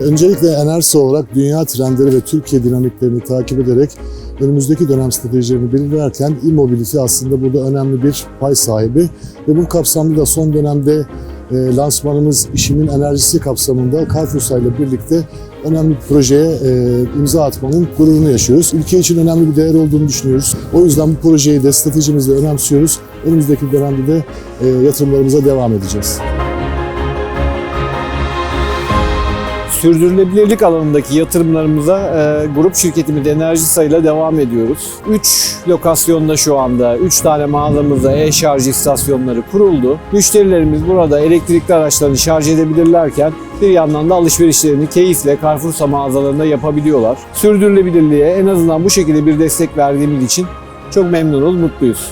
Öncelikle Enerjisa olarak dünya trendleri ve Türkiye dinamiklerini takip ederek önümüzdeki dönem stratejilerini belirlerken e-mobility aslında burada önemli bir pay sahibi. Ve bu kapsamda da son dönemde e, lansmanımız işimin enerjisi kapsamında Carrefour'sa ile birlikte önemli bir projeye e, imza atmanın gururunu yaşıyoruz. Ülke için önemli bir değer olduğunu düşünüyoruz. O yüzden bu projeyi de stratejimizde önemsiyoruz. Önümüzdeki dönemde de e, yatırımlarımıza devam edeceğiz. Sürdürülebilirlik alanındaki yatırımlarımıza e, grup şirketimiz Enerji Sayı'la devam ediyoruz. 3 lokasyonda şu anda 3 tane mağazamızda e-şarj istasyonları kuruldu. Müşterilerimiz burada elektrikli araçlarını şarj edebilirlerken bir yandan da alışverişlerini keyifle Carrefour'sa mağazalarında yapabiliyorlar. Sürdürülebilirliğe en azından bu şekilde bir destek verdiğimiz için çok memnunuz, mutluyuz.